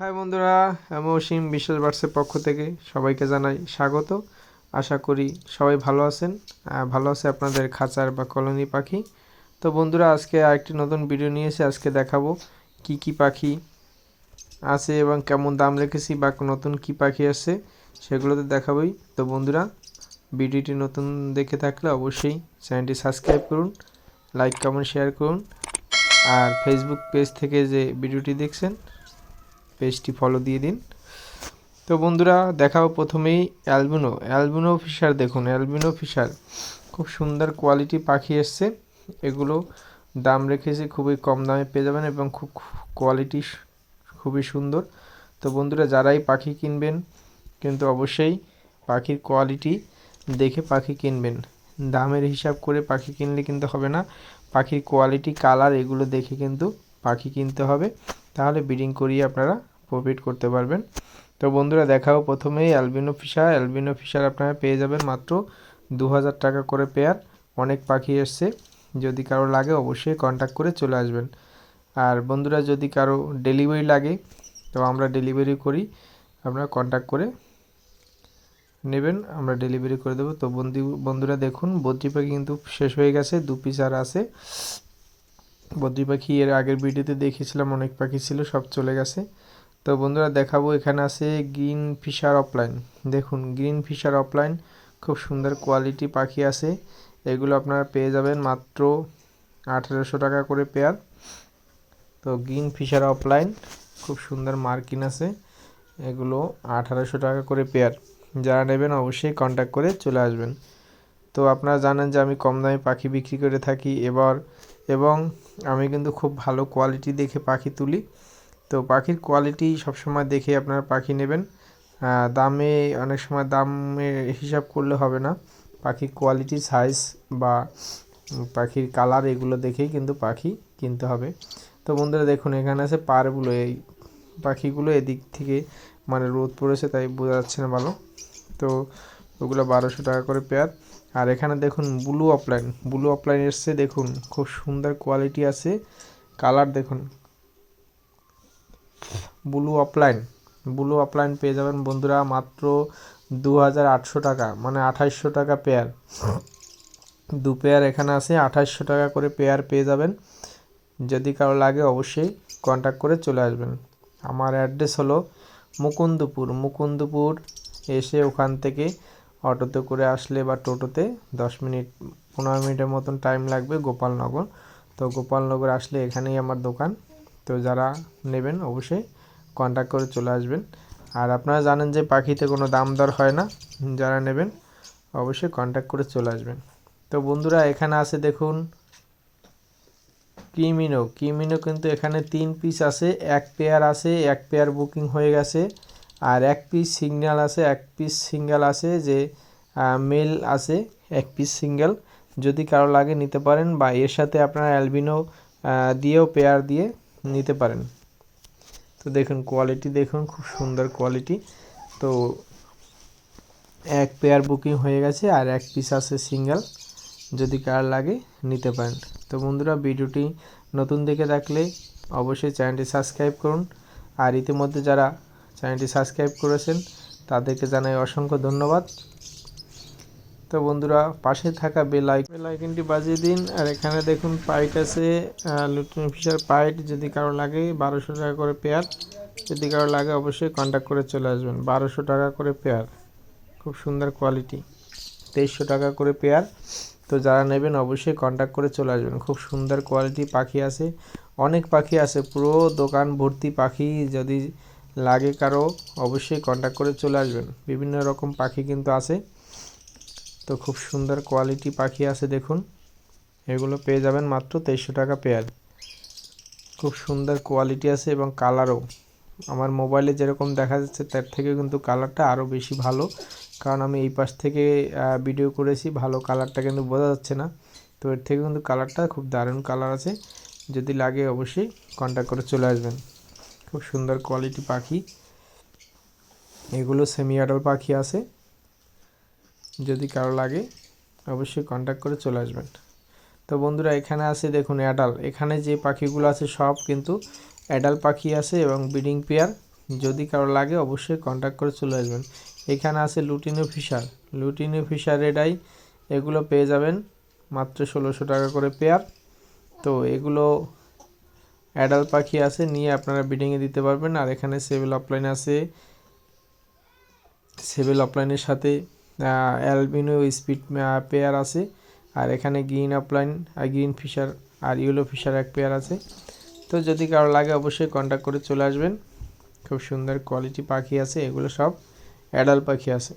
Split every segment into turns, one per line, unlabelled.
High বন্ধুরা আমি অসীম বিশেষ বার্সের পক্ষ থেকে সবাইকে জানাই স্বাগত। আশা করি সবাই ভালো আছেন। ভালো আছে আপনাদের খাঁচার বা কলোনি পাখি। তো বন্ধুরা, আজকে আরেকটি নতুন ভিডিও নিয়ে এসে আজকে দেখাবো কি কি পাখি আছে এবং কেমন দাম রেখেছি বা নতুন কি পাখি আসছে সেগুলোতে দেখাবোই। তো বন্ধুরা, ভিডিওটি নতুন দেখে থাকলে অবশ্যই চ্যানেলটি সাবস্ক্রাইব করুন, লাইক, কমেন্ট শেয়ার করুন। আর ফেসবুক পেজ থেকে যে ভিডিওটি দেখছেন পেজটি ফলো দিয়ে দিন। তো বন্ধুরা, দেখাও প্রথমেই অ্যালবিনো অ্যালবিনো ফিশার দেখুন অ্যালবিনো ফিশার খুব সুন্দর কোয়ালিটি পাখি এসছে। এগুলো দাম রেখেছে খুবই কম দামে পেয়ে যাবেন এবং খুব কোয়ালিটি খুবই সুন্দর। তো বন্ধুরা, যারাই পাখি কিনবেন, কিন্তু অবশ্যই পাখির কোয়ালিটি দেখে পাখি কিনবেন। দামের হিসাব করে পাখি কিনলে কিন্তু হবে না। পাখির কোয়ালিটি কালার এগুলো দেখে কিন্তু পাখি কিনতে হবে। তাহলে ব্রিডিং করিয়ে আপনারা প্রফিট করতে পারবেন। তো বন্ধুরা, দেখাও প্রথমেই অ্যালবিনো ফিশার অ্যালবিনো ফিশার আপনারা পেয়ে যাবেন মাত্র দু হাজার টাকা করে পেয়ার অনেক পাখি এসছে, যদি কারও লাগে অবশ্যই কন্ট্যাক্ট করে চলে আসবেন। আর বন্ধুরা, যদি কারও ডেলিভারি লাগে, তো আমরা ডেলিভারি করি, আপনারা কন্ট্যাক্ট করে নেবেন, আমরা ডেলিভারি করে দেবো। তো বন্ধু, বন্ধুরা দেখুন বদ্রি পাখি কিন্তু শেষ হয়ে গেছে, দু পিস আর আছে। বদ্রি পাখি এর আগের ভিডিওতে দেখিয়েছিলাম অনেক পাখি ছিল, সব চলে গেছে। তো বন্ধুরা, দেখাবো, এখানে আছে গ্রিন ফিশার অফলাইন। দেখুন, গ্রিন ফিশার অফলাইন, খুব সুন্দর কোয়ালিটি পাখি আছে। এগুলো আপনারা পেয়ে যাবেন মাত্র আঠেরোশো টাকা করে পেয়ার। তো গ্রিন ফিশার অফলাইন, খুব সুন্দর মার্কিন আছে। এগুলো আঠারোশো টাকা করে পেয়ার। যারা নেবেন অবশ্যই কন্ট্যাক্ট করে চলে আসবেন। তো আপনারা জানেন যে আমি কম দামে পাখি বিক্রি করে থাকি। এবার এবং আমি কিন্তু খুব ভালো কোয়ালিটি দেখে পাখি তুলি। তো পাখির কোয়ালিটি সবসময় দেখে আপনারা পাখি নেবেন। দামে অনেক সময় দামে হিসাব করলে হবে না। পাখির কোয়ালিটি সাইজ বা পাখির কালার এগুলো দেখেই কিন্তু পাখি কিনতে হবে। তো বন্ধুরা দেখুন, এখানে আছে পারগুলো এই পাখিগুলো এদিক থেকে মানে রোদ পড়েছে, তাই বোঝা যাচ্ছে না ভালো। তো ওগুলো বারোশো টাকা করে পেয়ার আর এখানে দেখুন ব্লু অফলাইন ব্লু অফলাইন এসছে দেখুন খুব সুন্দর কোয়ালিটি আছে। কালার দেখুন। ব্লু অফলাইন ব্লু অফলাইন পেয়ে যাবেন বন্ধুরা মাত্র দু হাজার আটশো টাকা মানে আঠাইশশো টাকা পেয়ার দু পেয়ার এখানে আছে, আঠাইশশো টাকা করে পেয়ার পেয়ে যাবেন। যদি কারও লাগে অবশ্যই কন্ট্যাক্ট করে চলে আসবেন। আমার অ্যাড্রেস হলো মুকুন্দপুর মুকুন্দপুর এসে ওখান থেকে অটোতে করে আসলে বা টোটোতে দশ মিনিট, পনেরো মিনিটের মতন টাইম লাগবে গোপালনগর। তো গোপালনগর আসলে এখানেই আমার দোকান। তো যারা নেবেন অবশ্যই কন্ট্যাক্ট করে চলে আসবেন। আর আপনারা জানেন যে পাখিতে কোনো দাম দর হয় না, যারা নেবেন অবশ্যই কন্ট্যাক্ট করে চলে আসবেন। তো বন্ধুরা এখানে আছে দেখুন কিমিনো কিমিনো কিন্তু এখানে তিন পিস আছে, এক পেয়ার আছে, এক পেয়ার বুকিং হয়ে গেছে। আর এক পিস সিঙ্গেল আছে, এক পিস সিঙ্গেল আছে যে মেল আছে, এক পিস সিঙ্গেল যদি কারও লাগে নিতে পারেন বা এর সাথে আপনারা অ্যালবিনো দিয়েও পেয়ার দিয়ে নিতে পারেন। তো দেখুন কোয়ালিটি দেখুন, খুব সুন্দর কোয়ালিটি তো এক পেয়ার বুকিং হয়ে গেছে আর এক পিস আছে সিঙ্গেল যদি কার লাগে নিতে পারেন। তো বন্ধুরা, ভিডিওটি নতুন দেখে থাকলে অবশ্যই চ্যানেলটি সাবস্ক্রাইব করুন। আর ইতিমধ্যে যারা চ্যানেলটি সাবস্ক্রাইব করেছেন, তাদেরকে জানাই অসংখ্য ধন্যবাদ। তো বন্ধুরা, পাশে থাকা বেল আইক বেল আইকনটি বাজিয়ে দিন, আর এখানে দেখুন পাইট আছে লুটিন ফিশার পাইট, যদি কারও লাগে বারোশো টাকা করে পেয়ার। যদি কারও লাগে অবশ্যই কন্ট্যাক্ট করে চলে আসবেন, বারোশো টাকা করে পেয়ার। খুব সুন্দর কোয়ালিটি তেইশশো টাকা করে পেয়ার। তো যারা নেবেন অবশ্যই কন্ট্যাক্ট করে চলে আসবেন, খুব সুন্দর কোয়ালিটি পাখি আছে। অনেক পাখি আছে, পুরো দোকান ভর্তি পাখি, যদি লাগে কারও, অবশ্যই কন্ট্যাক্ট করে চলে আসবেন। বিভিন্ন রকম পাখি কিন্তু আছে। তো খুব সুন্দর কোয়ালিটি পাখি আছে দেখুন। এগুলো পেয়ে যাবেন মাত্র তেইশশো টাকা পেয়ার খুব সুন্দর কোয়ালিটি আছে এবং কালারও আমার মোবাইলে যেরকম দেখা যাচ্ছে, তার থেকে কিন্তু কালারটা আরও বেশি ভালো। কারণ আমি এই পাশ থেকে ভিডিও করেছি, ভালো কালারটা কিন্তু বোঝা যাচ্ছে না। তো এর থেকে কিন্তু কালারটা খুব দারুণ কালার আছে। যদি লাগে অবশ্যই কন্ট্যাক্ট করে চলে আসবেন। খুব সুন্দর কোয়ালিটি পাখি। এগুলো সেমি আডাল পাখি আছে। যদি কারও লাগে, অবশ্যই কন্ট্যাক্ট করে চলে আসবেন। তো বন্ধুরা, এখানে আছে দেখুন অ্যাডাল এখানে যে পাখিগুলো আছে, সব কিন্তু অ্যাডাল পাখি আছে এবং ব্রিডিং পেয়ার যদি কারও লাগে, অবশ্যই কন্ট্যাক্ট করে চলে আসবেন। এখানে আছে lutino Fischer lutino Fischer red eye এগুলো পেয়ে যাবেন মাত্র ষোলোশো টাকা করে পেয়ার তো এগুলো অ্যাডাল্ট পাখি আছে, নিয়ে আপনারা বিডিংয়ে দিতে পারবেন। আর এখানে সেভেল অফলাইন আছে। সেভেল অফলাইনের সাথে অ্যালবিনো স্পিড পেয়ার আছে। আর এখানে গ্রিন অফলাইন আর গ্রিন ফিশার আর ইয়েলো ফিশার এক পেয়ার আছে। তো যদি কারও লাগে অবশ্যই কন্ট্যাক্ট করে চলে আসবেন। খুব সুন্দর কোয়ালিটি পাখি আছে, এগুলো সব অ্যাডাল্ট পাখি আছে।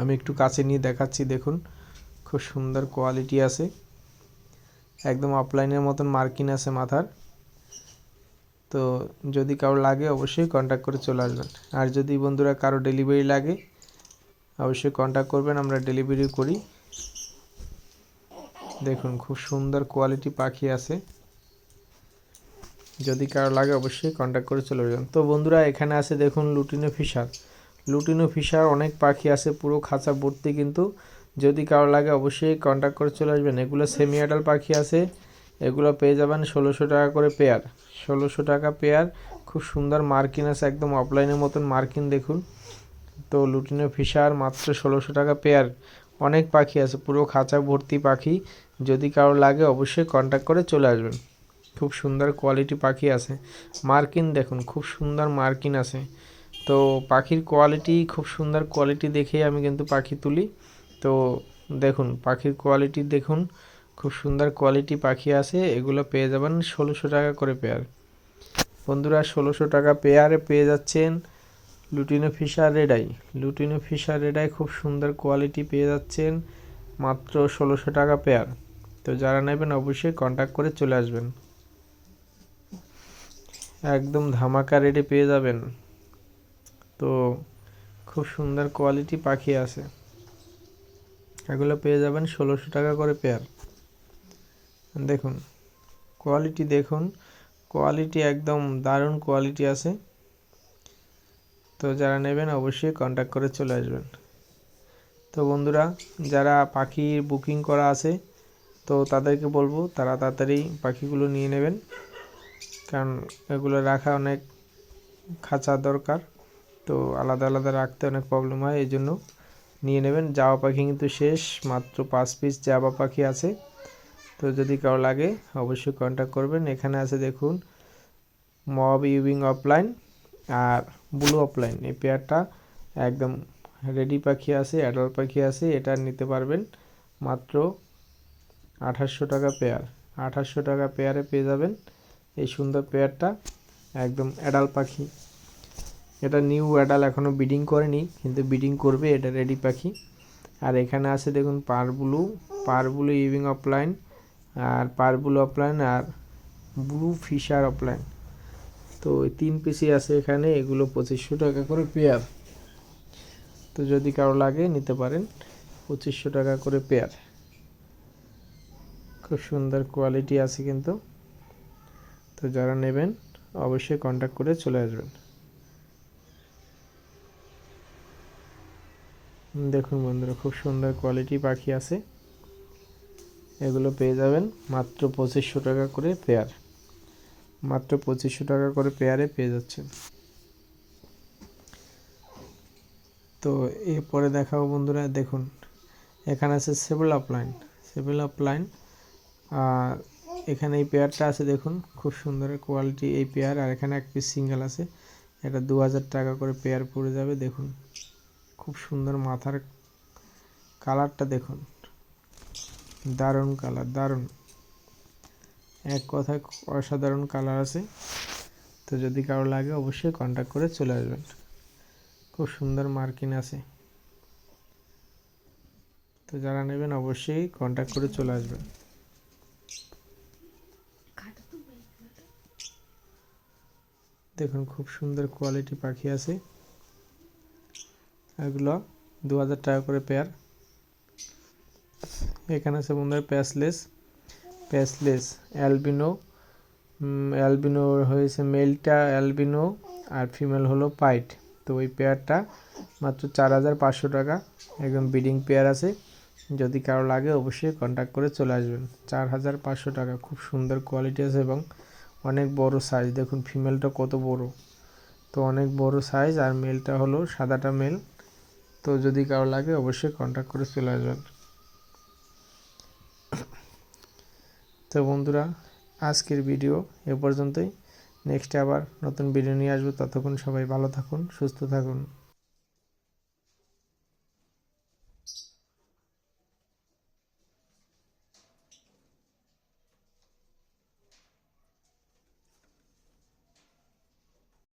আমি একটু কাছে নিয়ে দেখাচ্ছি, দেখুন। খুব সুন্দর কোয়ালিটি আছে। একদম অফলাইনের মতন মার্কিন আছে মাথার। তো যদি কারও লাগে অবশ্যই কন্ট্যাক্ট করে চলে আসবেন। আর যদি বন্ধুরা কারও ডেলিভারি লাগে, অবশ্যই কন্ট্যাক্ট করবেন, আমরা ডেলিভারি করি। দেখুন, খুব সুন্দর কোয়ালিটি পাখি আছে। যদি কারও লাগে অবশ্যই কন্ট্যাক্ট করে চলে যাবেন তো বন্ধুরা, এখানে আছে দেখুন লুটিনো ফিশার। লুটিনো ফিশার অনেক পাখি আছে, পুরো খাঁচা ভর্তি কিন্তু যদি কারও লাগে অবশ্যই কন্ট্যাক্ট করে চলে আসবেন। এগুলো সেমি অ্যাডাল পাখি আছে, এগুলো পেয়ে যাবেন ষোলোশো টাকা করে পেয়ার ষোলোশো টাকা পেয়ার খুব সুন্দর মার্কিন আছে, একদম অফলাইনের মতন মার্কিন দেখুন। তো লুটিনো ফিশার মাত্র ষোলোশো টাকা পেয়ার অনেক পাখি আছে, পুরো খাঁচা ভর্তি পাখি। যদি কারও লাগে অবশ্যই কন্ট্যাক্ট করে চলে আসবেন। খুব সুন্দর কোয়ালিটি পাখি আছে। মার্কিন দেখুন, খুব সুন্দর মার্কিন আছে। তো পাখির কোয়ালিটি খুব সুন্দর কোয়ালিটি দেখেই আমি কিন্তু পাখি তুলি। তো দেখুন, পাখির কোয়ালিটি দেখুন, খুব সুন্দর কোয়ালিটি পাখি আছে, এগুলো পেয়ে যাবেন ষোলোশো টাকা করে পেয়ার বন্ধুরা, ষোলোশো টাকা পেয়ারে পেয়ে যাচ্ছেন lutino Fischer red eye lutino Fischer red eye খুব সুন্দর কোয়ালিটি পেয়ে যাচ্ছেন, মাত্র ষোলোশো টাকা পেয়ার তো যারা নেবেন অবশ্যই কন্ট্যাক্ট করে চলে আসবেন। একদম ধামাকা রেডে পেয়ে যাবেন। তো খুব সুন্দর কোয়ালিটি পাখি আছে। এগুলো পেয়ে যাবেন ষোলোশো টাকা করে পেয়ার দেখুন কোয়ালিটি দেখুন কোয়ালিটি একদম দারুণ কোয়ালিটি আছে। তো যারা নেবেন অবশ্যই কন্ট্যাক্ট করে চলে আসবেন। তো বন্ধুরা, যারা পাখির বুকিং করা আছে, তো তাদেরকে বলব তারা তাড়াতাড়ি পাখিগুলো নিয়ে নেবেন। কারণ এগুলো রাখা অনেক খাঁচা দরকার, তো আলাদা আলাদা রাখতে অনেক প্রবলেম হয় এই জন্য নিয়ে নেবেন। জাবা পাখি কিন্তু শেষ, মাত্র পাঁচ পিস জাবা পাখি আছে। তো যদি কারও লাগে, অবশ্যই কন্ট্যাক্ট করবেন। এখানে আছে দেখুন মব ইউবিং অফলাইন আর ব্লু অফলাইন এই পেয়ারটা একদম রেডি পাখি আছে অ্যাডাল্ট পাখি আছে, এটা নিতে পারবেন। মাত্র আঠাশশো টাকা পেয়ার আঠাশশো টাকা পেয়ারে পেয়ে যাবেন এই সুন্দর পেয়ারটা একদম অ্যাডাল পাখি। এটা নিউ অ্যাডাল এখনও বিডিং করেনি, কিন্তু বিডিং করবে, এটা রেডি পাখি। আর এখানে আছে দেখুন par blue par blue euwing opaline আর পার ব্লু অফলাইন আর ব্লু ফিশার অফলাইন তো ওই তিন পিসি আছে এখানে, এগুলো পঁচিশশো টাকা করে পেয়ার তো যদি কারও লাগে, নিতে পারেন পঁচিশশো টাকা করে পেয়ার খুব সুন্দর কোয়ালিটি আছে কিন্তু। তো যারা নেবেন, অবশ্যই কন্ট্যাক্ট করে চলে আসবেন। দেখুন বন্ধুরা, খুব সুন্দর কোয়ালিটি পাখি আছে। এগুলো পেয়ে যাবেন মাত্র পঁচিশশো টাকা করে পেয়ার মাত্র পঁচিশশো টাকা করে পেয়ারে পেয়ে যাচ্ছেন। তো এরপরে দেখাবো বন্ধুরা, দেখুন, এখানে আছে সেভেল আপলাইন সেভেল আপলাইন এখানে এই পেয়ারটা আছে, দেখুন, খুব সুন্দর কোয়ালিটি এই পেয়ার আর এখানে এক পিস সিঙ্গেল আছে, এটা দু হাজার টাকা করে পেয়ার পড়ে যাবে, দেখুন। খুব সুন্দর মাথার কালারটা দেখুন। দারুণ কালার, দারুণ। এক কথায় অসাধারণ কালার আছে। তো যদি কারও লাগে অবশ্যই কন্ট্যাক্ট করে চলে আসবেন। খুব সুন্দর মার্কিন আছে। তো যারা নেবেন অবশ্যই কন্ট্যাক্ট করে চলে আসবেন। দেখুন খুব সুন্দর কোয়ালিটি পাখি আছে। এগুলো দু হাজার টাকা করে পেয়ার এখানে আছে বন্ধুরা প্যাসলেস প্যাসলেস অ্যালবিনো অ্যালবিনো হয়েছে মেলটা অ্যালবিনো আর ফিমেল হলো পাইট তো ওই পেয়ারটা মাত্র চার হাজার পাঁচশো টাকা। একদম বিডিং পেয়ার আছে। যদি কারও লাগে অবশ্যই কন্ট্যাক্ট করে চলে আসবেন। চার হাজার পাঁচশো টাকা, খুব সুন্দর কোয়ালিটি আছে এবং অনেক বড় সাইজ দেখুন ফিমেলটা কত বড়। তো অনেক বড় সাইজ আর মেলটা হলো সাদাটা মেল তো যদি কারও লাগে, অবশ্যই কন্ট্যাক্ট করে চলে আসবেন। তো বন্ধুরা, আজকের ভিডিও এ পর্যন্তই। নেক্সটে আবার নতুন ভিডিও নিয়ে আসব। ততক্ষণ সবাই ভালো থাকুন, সুস্থ থাকুন।